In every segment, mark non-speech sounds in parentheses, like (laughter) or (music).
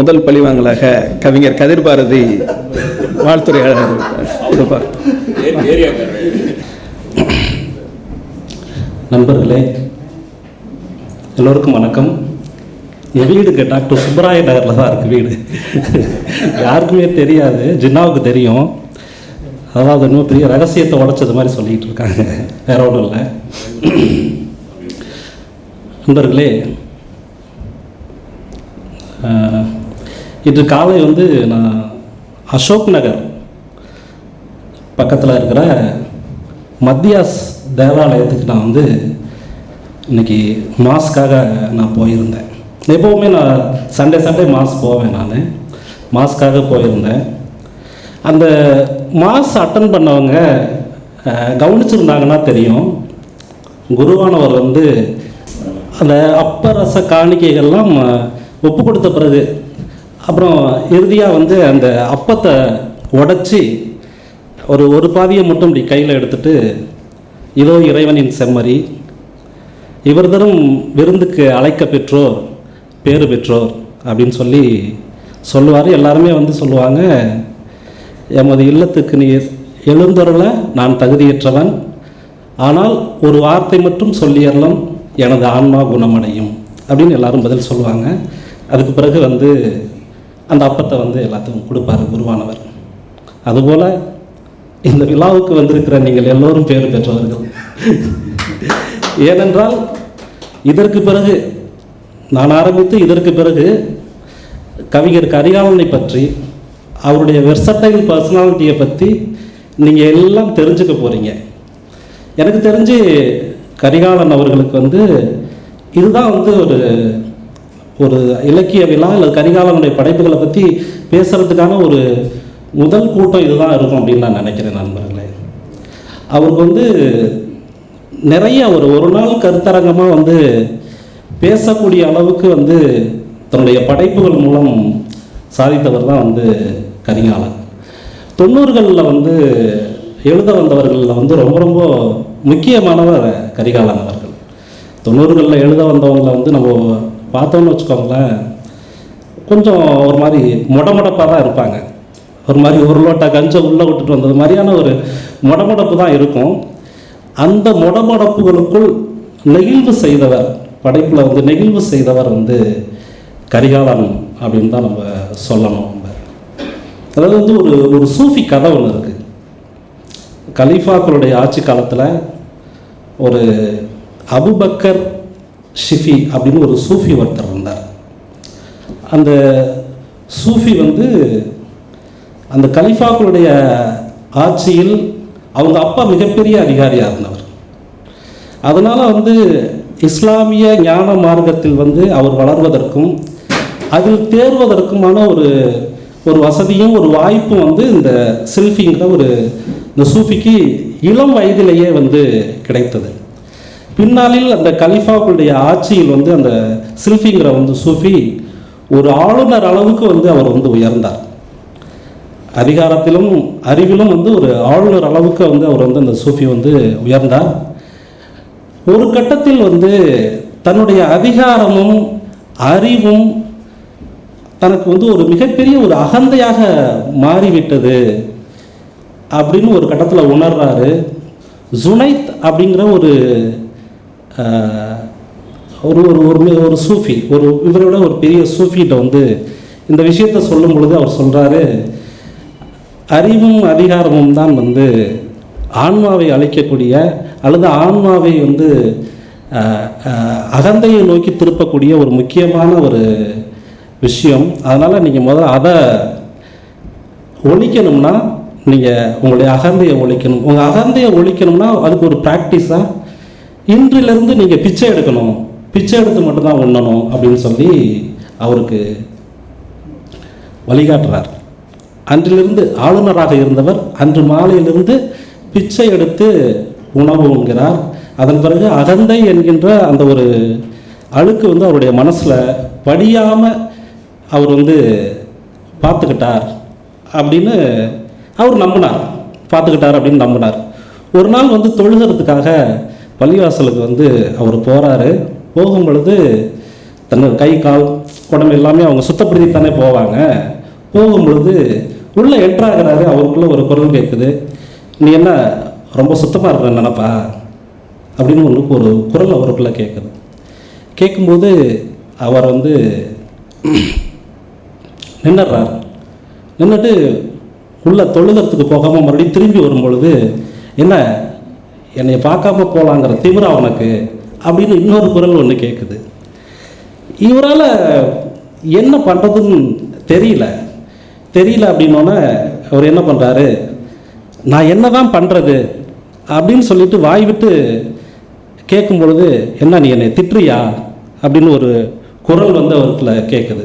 முதல் பழிவாங்கலாக கவிஞர் கதிர் பாரதி வாழ்த்துறையாளர் கொடுப்பார் நண்பர்களே எல்லோருக்கும் வணக்கம். என் வீடு டாக்டர் சுப்பராய நகரில் தான் இருக்குது வீடு. யாருக்குமே தெரியாது ஜின்னாவுக்கு தெரியும். அதாவது இன்னும் பெரிய ரகசியத்தை உடைச்சது மாதிரி சொல்லிகிட்டு இருக்காங்க. வேற ஒன்றும் இல்லை. நண்பர்களே இன்று காலை வந்து நான் அசோக் நகர் பக்கத்தில் இருக்கிற மத்தியாஸ் தேவாலயத்துக்கு நான் வந்து இன்னைக்கு மாஸ்க்காக நான் போயிருந்தேன். எப்போவுமே நான் சண்டே சண்டே மாஸ் போவேன் நான். மாஸ்க்காக போயிருந்தேன். அந்த மாஸ் அட்டன் பண்ணவங்க கவனிச்சிருந்தாங்கன்னா தெரியும். குருவானவர் வந்து அந்த அப்பரச காணிக்கைகள்லாம் ஒப்பு கொடுத்த பிறகு அப்புறம் இறுதியாக வந்து அந்த அப்பத்தை உடைச்சி ஒரு ஒரு பாதியை மட்டும் இப்படி கையில் எடுத்துட்டு இதோ இறைவனின் செம்மறி இவர் தரும் விருந்துக்கு அழைக்க பெற்றோர் பேறு பெற்றோர் அப்படின்னு சொல்லி சொல்லுவார். எல்லாருமே வந்து சொல்லுவாங்க எமது இல்லத்துக்கு நீ எழுந்தருள நான் தகுதியற்றவன். ஆனால் ஒரு வார்த்தை மட்டும் சொல்லியறலாம் எனது ஆன்மா குணமடையும். அப்படின்னு எல்லாரும் பதில் சொல்லுவாங்க. அதுக்கு பிறகு வந்து அந்த அப்பத்தை வந்து எல்லாத்துக்கும் கொடுப்பாரு குருவானவர். அதுபோல் இந்த விழாவுக்கு வந்திருக்கிற நீங்கள் எல்லோரும் பேர் பெற்றவர்கள். ஏனென்றால் இதற்கு பிறகு நான் ஆரம்பித்து இதற்கு பிறகு கவிஞர் கரிகாலனை பற்றி அவருடைய வெர்சட்டைல் பர்சனாலிட்டியை பற்றி நீங்கள் எல்லாம் தெரிஞ்சுக்க போகிறீங்க எனக்கு தெரிஞ்சு கரிகாலன் அவர்களுக்கு வந்து இதுதான் வந்து ஒரு ஒரு இலக்கிய விழா இல்லை கரிகாலனுடைய படைப்புகளை பற்றி பேசுகிறதுக்கான ஒரு முதல் கூட்டம் இதுதான் இருக்கும் அப்படின்னு நான் நினைக்கிறேன் நண்பர்களே. அவருக்கு வந்து நிறைய ஒரு ஒரு நாள் கருத்தரங்கமாக வந்து பேசக்கூடிய அளவுக்கு வந்து தன்னுடைய படைப்புகள் மூலம் சாதித்தவர் தான் வந்து கரிகாலன். தொண்ணூறுகளில் வந்து எழுத வந்தவர்களில் வந்து ரொம்ப ரொம்ப முக்கியமானவர் கரிகாலன் அவர்கள். தொண்ணூறுகளில் எழுத வந்தவங்களை வந்து நம்ம பார்த்தோன்னு வச்சுக்கோங்களேன் கொஞ்சம் ஒரு மாதிரி முடமுடப்பாக தான் இருப்பாங்க. ஒரு மாதிரி ஒரு லோட்டா கஞ்சை உள்ளே விட்டுட்டு வந்தது மாதிரியான ஒரு முடமுடப்பு தான் இருக்கும். அந்த முடமுடப்புகளுக்குள் நெகிழ்வு செய்தவர் படைப்பில் வந்து நெகிழ்வு செய்தவர் வந்து கரிகாலன் அப்படின்னு தான் நம்ம சொல்லணும். நம்ம அதாவது வந்து ஒரு ஒரு சூஃபி கதை ஒன்று இருக்குது கலீஃபாக்களுடைய ஆட்சி காலத்தில் ஒரு அபுபக்கர் ஷிஃபி அப்படின்னு ஒரு சூஃபி ஒருத்தர் இருந்தார். அந்த சூஃபி வந்து அந்த கலிஃபாக்களுடைய ஆட்சியில் அவங்க அப்பா மிகப்பெரிய அதிகாரியாக இருந்தவர். அதனால் வந்து இஸ்லாமிய ஞான மார்க்கத்தில் வந்து அவர் வளர்வதற்கும் அதில் தேர்வதற்குமான ஒரு ஒரு வசதியும் ஒரு வாய்ப்பும் வந்து இந்த செல்ஃபிங்கிற ஒரு இந்த சூஃபிக்கு இளம் வயதிலேயே வந்து கிடைத்தது. பின்னாளில் அந்த கலிஃபாவுடைய ஆட்சியில் வந்து அந்த சில்ஃபிங்கிற வந்து சூஃபி ஒரு ஆளுநர் அளவுக்கு வந்து அவர் வந்து உயர்ந்தார். அதிகாரத்திலும் அறிவிலும் வந்து ஒரு ஆளுநர் அளவுக்கு வந்து அவர் வந்து அந்த சூஃபி வந்து உயர்ந்தார். ஒரு கட்டத்தில் வந்து தன்னுடைய அதிகாரமும் அறிவும் தனக்கு வந்து ஒரு மிகப்பெரிய ஒரு அகந்தையாக மாறிவிட்டது அப்படின்னு ஒரு கட்டத்தில் உணர்றாரு. ஜுனைத் அப்படிங்கிற ஒரு ஒரு ஒரு ஒரு ஒரு சூஃபி ஒரு இவரை விட ஒரு பெரிய சூஃபிகிட்ட வந்து இந்த விஷயத்த சொல்லும் பொழுது அவர் சொல்கிறாரு அறிவும் அதிகாரமும் தான் வந்து ஆன்மாவை அழைக்கக்கூடிய அல்லது ஆன்மாவை வந்து அகந்தையை நோக்கி திருப்பக்கூடிய ஒரு முக்கியமான ஒரு விஷயம். அதனால் நீங்கள் முதல்ல அதை ஒழிக்கணும்னா நீங்கள் உங்களுடைய அகந்தையை ஒழிக்கணும். உங்கள் அகந்தையை ஒழிக்கணும்னா அதுக்கு ஒரு ப்ராக்டிஸாக இன்றிலிருந்து நீங்கள் பிச்சை எடுக்கணும். பிச்சை எடுத்து மட்டும்தான் உண்ணணும் அப்படின்னு சொல்லி அவருக்கு வழிகாட்டுறார். அன்றிலிருந்து ஆளுநராக இருந்தவர் அன்று மாலையிலிருந்து பிச்சை எடுத்து உணவு உண்கிறார். அதன் பிறகு அகந்தை என்கின்ற அந்த ஒரு அழுக்கு வந்து அவருடைய மனசில் படியாமல் அவர் வந்து பார்த்துக்கிட்டார் அப்படின்னு அவர் நம்பினார். பார்த்துக்கிட்டார் அப்படின்னு நம்பினார். ஒரு நாள் வந்து தொழுகிறதுக்காக பள்ளிவாசலுக்கு வந்து அவர் போகிறாரு போகும் பொழுது தன்னோட கை கால் உடம்பு எல்லாமே அவங்க சுத்தப்படுத்தி தானே போவாங்க. போகும்பொழுது உள்ளே என்ட்ராகிறாரு அவருக்குள்ளே ஒரு குரல் கேட்குது நீ என்ன ரொம்ப சுத்தமாக இருக்கிற நினப்பா? அப்படின்னு ஒன்றுக்கு ஒரு குரல் அவருக்குள்ளே கேட்குது கேட்கும்போது அவர் வந்து (clears throat) நின்றுறார் நின்றுட்டு உள்ளே தொழுகிறதுக்கு போகாமல் மறுபடியும் திரும்பி வரும்பொழுது என்ன என்னை பார்க்காம போகலாங்கிற திமிரா உனக்கு அப்படின்னு இன்னொரு குரல் ஒன்று கேட்குது இவரால் என்ன பண்ணுறதுன்னு தெரியல. தெரியல அப்படின்னோடனே அவர் என்ன பண்ணுறாரு நான் என்ன தான் பண்ணுறது அப்படின்னு சொல்லிட்டு வாய் விட்டு கேட்கும் பொழுது என்ன நீ என்னை திட்டுறியா? அப்படின்னு ஒரு குரல் வந்து அவருக்குள்ள கேட்குது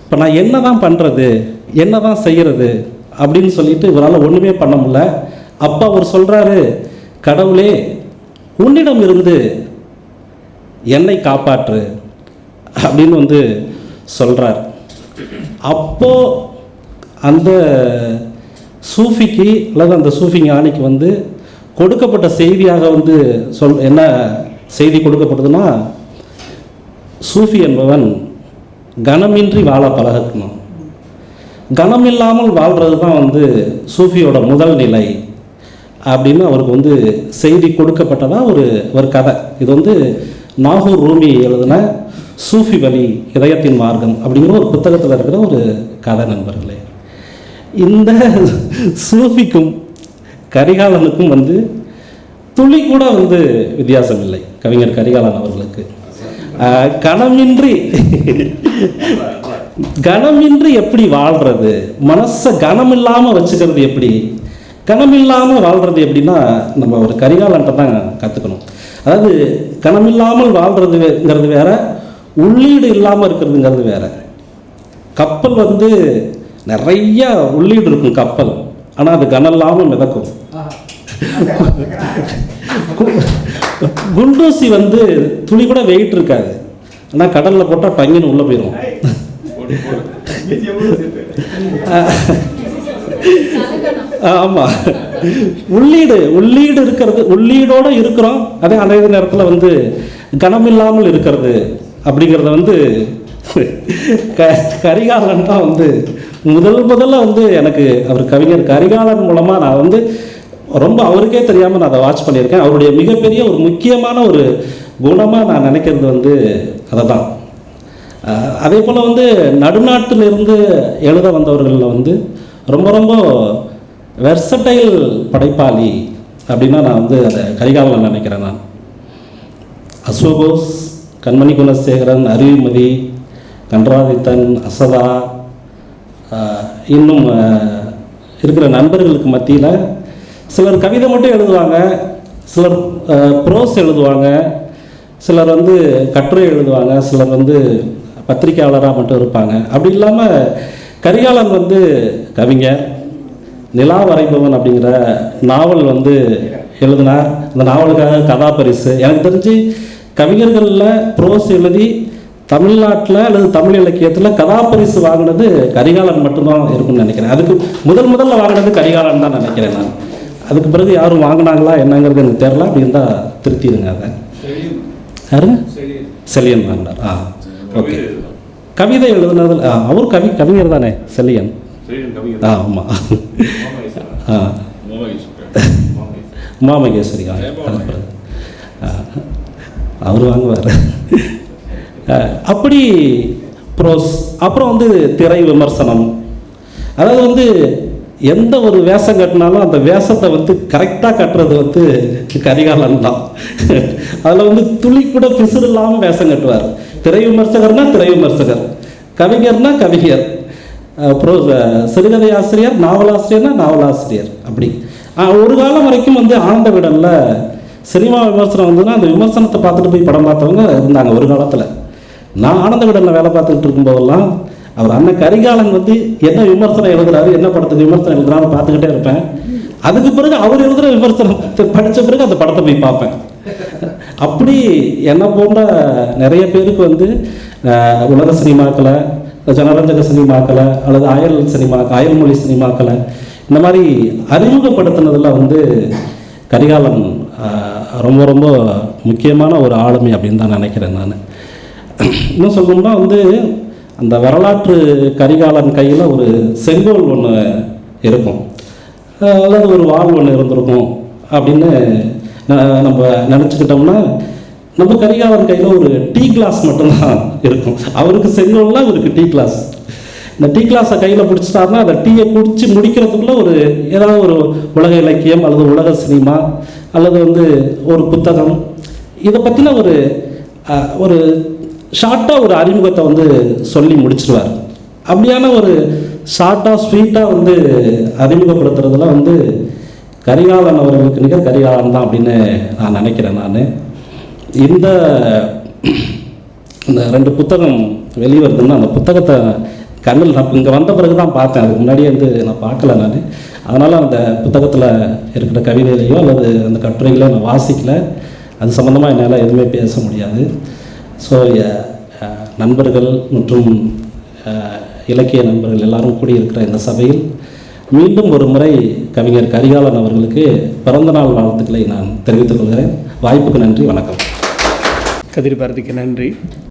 இப்போ நான் என்ன தான் பண்ணுறது என்ன தான் செய்கிறது அப்படின்னு சொல்லிட்டு இவரால் ஒன்றுமே பண்ண முடியல. அப்பா அவர் சொல்கிறாரு கடவுளே உன்னிடம் இருந்து என்னை காப்பாற்று அப்படின்னு வந்து சொல்கிறார் அப்போ அந்த சூஃபிக்கு அல்லது அந்த சூஃபி ஞானிக்கு வந்து கொடுக்கப்பட்ட செய்தியாக வந்து சொல் என்ன செய்தி கொடுக்கப்படுதுன்னா சூஃபி என்பவன் கனமின்றி வாழ பழகணும் கனம் இல்லாமல் வாழ்கிறது தான் வந்து சூஃபியோட முதல் நிலை. அப்படின்னு அவருக்கு வந்து செய்தி கொடுக்கப்பட்டதாக ஒரு ஒரு கதை. இது வந்து நாகூர் ரூமி எழுதின சூஃபி வலி இதயத்தின் மார்க்கம் அப்படிங்கிற ஒரு புத்தகத்தில் இருக்கிற ஒரு கதை நண்பர்களே. இந்த சூஃபிக்கும் கரிகாலனுக்கும் வந்து துளி கூட வந்து வித்தியாசம் இல்லை கவிஞர் கரிகாலன் அவர்களுக்கு. கணமின்றி கனமின்றி எப்படி வாழ்கிறது மனசை கனம் இல்லாமல் வச்சுக்கிறது எப்படி? கனம் இல்லாமல் வாழ்றது எப்படின்னா நம்ம ஒரு கரிகாலன்ட்ட தான் கற்றுக்கணும் அதாவது கனம் இல்லாமல் வாழ்றதுங்கிறது வேற உள்ளீடு இல்லாமல் இருக்கிறதுங்கிறது வேற. கப்பல் வந்து நிறைய உள்ளீடு இருக்கும் கப்பல். ஆனால் அது கனம் இல்லாமல் மிதக்கும். குண்டூசி வந்து துளி கூட வெயிட் இருக்காது. ஆனால் கடலில் போட்டால் பங்கின்னு உள்ளே போயிடும் ஆமாம் உள்ளீடு உள்ளீடு இருக்கிறது உள்ளீடோடு இருக்கிறோம். அதே அதே நேரத்தில் வந்து கனமில்லாமல் இருக்கிறது அப்படிங்கிறத வந்து க கரிகாலன் தான் வந்து முதல் முதல்ல வந்து எனக்கு அவர் கவிஞர் கரிகாலன் மூலமாக நான் வந்து ரொம்ப அவருக்கே தெரியாமல் நான் அதை வாட்ச் பண்ணியிருக்கேன். அவருடைய மிகப்பெரிய ஒரு முக்கியமான ஒரு குணமாக நான் நினைக்கிறது வந்து அதை தான் அதே போல் வந்து நடுநாட்டிலிருந்து எழுத வந்தவர்களில் வந்து ரொம்ப ரொம்ப வெர்சடைல் படைப்பாளி அப்படின்னா நான் வந்து அதை கரிகாலன் நினைக்கிறேன் நான். அஸ்வகோஸ் கண்மணி குணசேகரன் அருவிமதி கன்றாதித்தன் அசதா இன்னும் இருக்கிற நண்பர்களுக்கு மத்தியில் சிலர் கவிதை மட்டும் எழுதுவாங்க சிலர் ப்ரோஸ் எழுதுவாங்க சிலர் வந்து கட்டுரை எழுதுவாங்க சிலர் வந்து பத்திரிக்கையாளராக மட்டும் இருப்பாங்க. அப்படி இல்லாமல் கரிகாலன் வந்து கவிஞர் நிலா வரைபவன் அப்படிங்கிற நாவல் வந்து எழுதினார் அந்த நாவலுக்காக கதாபரிசு எனக்கு தெரிஞ்சு கவிஞர்களில் ப்ரோஸ் எழுதி தமிழ்நாட்டில் அல்லது தமிழ் இலக்கியத்தில் கதாபரிசு வாங்கினது கரிகாலன் மட்டும்தான் இருக்கும்னு நினைக்கிறேன். அதுக்கு முதல் முதல்ல வாங்கினது கரிகாலன் தான் நினைக்கிறேன் நான். அதுக்கு பிறகு யாரும் வாங்கினாங்களா என்னங்கிறது எனக்கு தெரில அப்படி இருந்தால் திருத்திடுங்க அதை. யாருங்க செலியன் வாங்கினார் ஆ ஓகே. கவிதை எழுதுனதில் அவர் கவி கவிஞர் தானே செலியன் ஆமாம் ஆ உமாமகேஸ்வரி ஆ, அதுக்கு பிறகு ஆ, அவர் வாங்குவார். அப்படி ப்ரோஸ் அப்புறம் வந்து திரை விமர்சனம். அதாவது வந்து எந்த ஒரு வேஷம் கட்டினாலும் அந்த வேஷத்தை வந்து கரெக்டாக கட்டுறது வந்து கரிகாலன் தான். அதில் வந்து துளி கூட பிசுறு இல்லாமல் வேஷம் கட்டுவார். திரை விமர்சகர்னா திரை விமர்சகர். கவிஞர்னா கவிஞர். அப்புறம் சிறுகதை ஆசிரியர் நாவலாசிரியர்னா நாவலாசிரியர் அப்படி. ஒரு காலம் வரைக்கும் வந்து ஆனந்த விடலில் சினிமா விமர்சனம் வந்ததுன்னா அந்த விமர்சனத்தை பார்த்துட்டு போய் படம் பார்த்தவங்க இருந்தாங்க ஒரு காலத்தில். நான் ஆனந்த விடலில் வேலை பார்த்துக்கிட்டு இருக்கும்போதெல்லாம் அவர் அண்ணன் கரிகாலன் வந்து என்ன விமர்சனம் எழுதுறாரு என்ன படத்துக்கு விமர்சனம் எழுதுறான்னு பார்த்துக்கிட்டே இருப்பேன். அதுக்கு பிறகு அவர் எழுதுகிற விமர்சனம் (laughs) படித்த பிறகு அந்த படத்தை போய் பார்ப்பேன். அப்படி என்ன போன்ற நிறைய பேருக்கு வந்து உலக சினிமாக்களை ஜனரஞ்சக சினிமாக்களை அல்லது அயல் சினிமா அயல்மொழி சினிமாக்களை இந்த மாதிரி அறிமுகப்படுத்தினதில் வந்து கரிகாலன் ரொம்ப ரொம்ப முக்கியமான ஒரு ஆளுமை அப்படின்னு தான் நினைக்கிறேன் நான். இன்னும் சொல்லணும்னா வந்து அந்த வரலாற்று கரிகாலன் கையில் ஒரு செங்கோல் ஒன்று இருக்கும். அல்லது ஒரு வாழ் ஒன்று இருந்திருக்கும் அப்படின்னு நம்ம நினச்சிக்கிட்டோம்னா நம்ம கரிகாலன் கையில் ஒரு டீ கிளாஸ் மட்டும்தான் இருக்கும். அவருக்கு செங்கோல்னா அவருக்கு டீ கிளாஸ். இந்த டீ கிளாஸை கையில் பிடிச்சிட்டாருன்னா அந்த டீயை குடிச்சு முடிக்கிறதுக்குள்ள ஒரு ஏதாவது ஒரு உலக இலக்கியம் அல்லது உலக சினிமா அல்லது வந்து ஒரு புத்தகம். இதை பற்றின ஒரு ஒரு ஷார்ட்டாக ஒரு அறிமுகத்தை வந்து சொல்லி முடிச்சிருவார். அப்படியான ஒரு ஷார்ட்டாக ஸ்வீட்டாக வந்து அறிமுகப்படுத்துறதுல வந்து கரிகாலன் அவர்களுக்கு நிகர் கரிகாலன் தான் அப்படின்னு நான் நினைக்கிறேன் நான். இந்த இந்த ரெண்டு புத்தகம் வெளிவருதுன்னா அந்த புத்தகத்தை கண்ணில் நான் இங்கே வந்த பிறகு தான் பார்த்தேன். அதுக்கு முன்னாடியே வந்து நான் பார்க்கல நான். அதனால் அந்த புத்தகத்தில் இருக்கிற கவிதையிலையோ அல்லது அந்த கட்டுரைகளோ நான் வாசிக்கல. அது சம்மந்தமாக என்னால் எதுவுமே பேச முடியாது. ஸோ நண்பர்கள் மற்றும் இலக்கிய நண்பர்கள் எல்லாரும் கூடியிருக்கிற இந்த சபையில் மீண்டும் ஒரு முறை கவிஞர் கரிகாலன் அவர்களுக்கு பிறந்தநாள் வாழ்த்துக்களை நான் தெரிவித்துக் கொள்கிறேன். வாய்ப்புக்கு நன்றி. வணக்கம். கதிர் பாரதிக்கு நன்றி.